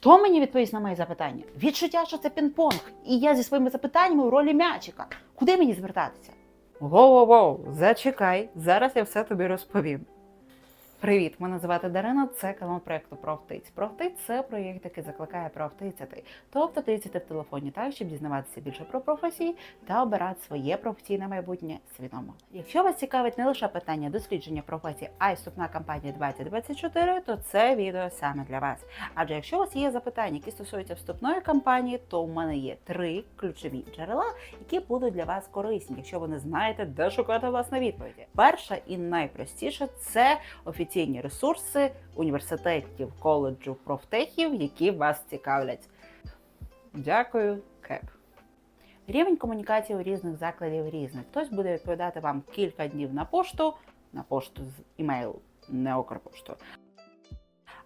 Хто мені відповість на мої запитання? Відчуття, що це пінг-понг, і я зі своїми запитаннями у ролі м'ячика. Куди мені звертатися? Воу-воу-воу, зачекай, зараз я все тобі розповім. Привіт, мене звати Дарина. Це канал проекту Профтиць. Профтиць це проєкт, який закликає про профтицяти, тобто тицяти в телефоні так, щоб дізнаватися більше про професії та обирати своє професійне майбутнє свідомо. Якщо вас цікавить не лише питання дослідження професії, а й вступна кампанія 2024, то це відео саме для вас. Адже якщо у вас є запитання, які стосуються вступної кампанії, то у мене є три ключові джерела, які будуть для вас корисні, якщо ви не знаєте, де шукати власне відповіді. Перша і найпростіша це офіційні ресурси університетів, коледжів, профтехів, які вас цікавлять. Дякую, Кеп. Рівень комунікації у різних закладів різний. Хтось буде відповідати вам кілька днів на пошту, на пошту з імейл, не Укрпошту.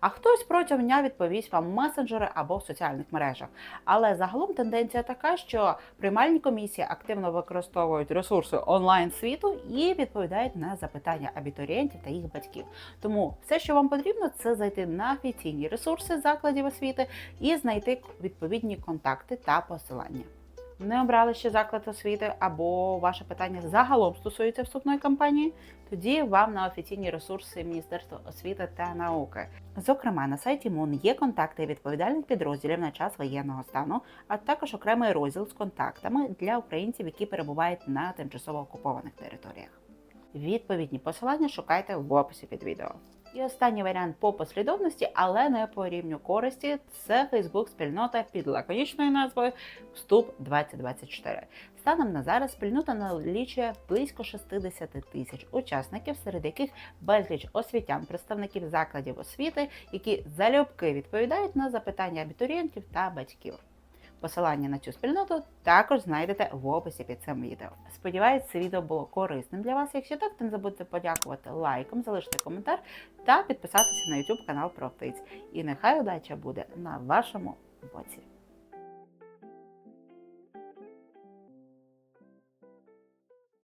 А хтось протягом дня відповість вам в месенджери або в соціальних мережах. Але загалом тенденція така, що приймальні комісії активно використовують ресурси онлайн світу і відповідають на запитання абітурієнтів та їх батьків. Тому все, що вам потрібно, це зайти на офіційні ресурси закладів освіти і знайти відповідні контакти та посилання. Не обрали ще заклад освіти або ваше питання загалом стосується вступної кампанії, тоді вам на офіційні ресурси Міністерства освіти та науки. Зокрема, на сайті МУН є контакти відповідальних підрозділів на час воєнного стану, а також окремий розділ з контактами для українців, які перебувають на тимчасово окупованих територіях. Відповідні посилання шукайте в описі під відео. І останній варіант по послідовності, але не по рівню користі, це Facebook спільнота під лаконічною назвою Вступ 2024. Станом на зараз спільнота налічує близько 60 тисяч учасників, серед яких безліч освітян, представників закладів освіти, які залюбки відповідають на запитання абітурієнтів та батьків. Посилання на цю спільноту також знайдете в описі під цим відео. Сподіваюсь, це відео було корисним для вас. Якщо так, то не забудьте подякувати лайком, залишити коментар та підписатися на YouTube канал Профтиць. І нехай удача буде на вашому боці.